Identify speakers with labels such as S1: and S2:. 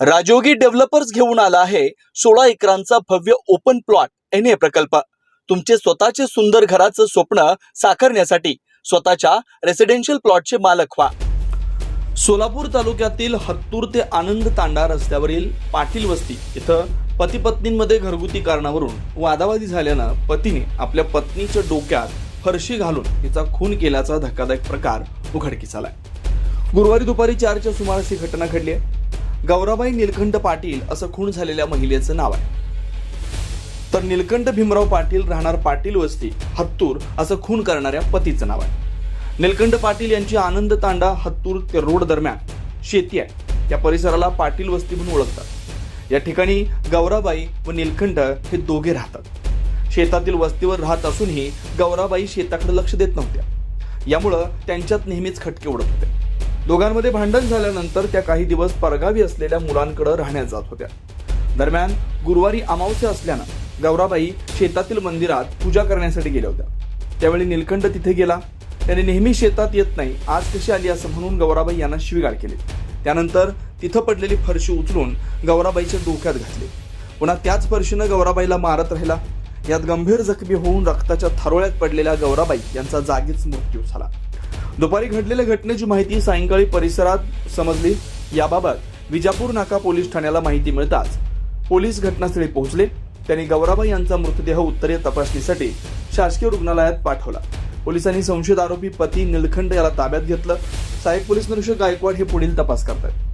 S1: राजोगी developers घेऊन आला आहे सोळा एकरांचा भव्य ओपन प्लॉट एन ए प्रकल्प. तुमचे स्वतःचे सुंदर घराचं स्वप्न साकारण्यासाठी स्वतःच्या रेसिडेन्शियल प्लॉटचे मालक व्हा. सोलापूर तालुक्यातील हत्तूर ते आनंद तांडा रस्त्यावरील पाटील वस्ती इथं पती पत्नींमध्ये घरगुती कारणावरून वादावादी झाल्यानं पतीने आपल्या पत्नीच्या डोक्यात फरशी घालून तिचा खून केल्याचा धक्कादायक प्रकार उघडकीस आलाय. गुरुवारी दुपारी चारच्या सुमारास ही घटना घडली आहे. गौराबाई निलकंठ पाटील असं खून झालेल्या महिलेचं नाव आहे. तर निलकंठ भीमराव पाटील राहणार पाटील वस्ती हत्तूर असं खून करणाऱ्या पतीचं नाव आहे. निलकंठ पाटील यांची आनंद तांडा हत्तूर ते रोड दरम्यान शेती आहे. या परिसराला पाटील वस्ती म्हणून ओळखतात. या ठिकाणी गौराबाई व निलखंड हे दोघे राहतात. शेतातील वस्तीवर राहत असूनही गौराबाई शेताकडे लक्ष देत नव्हत्या. यामुळं त्यांच्यात नेहमीच खटके उडत होते. दोघांमध्ये भांडण झाल्यानंतर त्या काही दिवस परगावी असलेल्या मुलांकडे राहण्यात जात होत्या. दरम्यान गुरुवारी अमावस्या असल्यानं गौराबाई शेतातील मंदिरात पूजा करण्यासाठी गेल्या होत्या. त्यावेळी निलकंठ तिथे गेला. त्याने नेहमी शेतात येत नाही आज कशी आली असं म्हणून गौराबाई यांना शिवीगाळ केली. त्यानंतर तिथं पडलेली फरशी उचलून गौराबाईच्या डोक्यात घातली. पुन्हा त्याच फरशीनं गौराबाईला मारत राहिला. यात गंभीर जखमी होऊन रक्ताच्या थारोळ्यात पडलेल्या गौराबाई यांचा जागीच मृत्यू झाला. दुपारी घडलेल्या घटनेची माहिती सायंकाळी परिसरात समजली. याबाबत विजापूर नाका पोलीस ठाण्याला माहिती मिळताच पोलीस घटनास्थळी पोहोचले. त्यांनी गौराबाई यांचा मृतदेह उत्तरीय तपासणीसाठी शासकीय रुग्णालयात पाठवला. पोलिसांनी संशयित आरोपी पती निलखंड याला ताब्यात घेतलं. सहाय्यक पोलीस निरीक्षक गायकवाड हे पुढील तपास करतात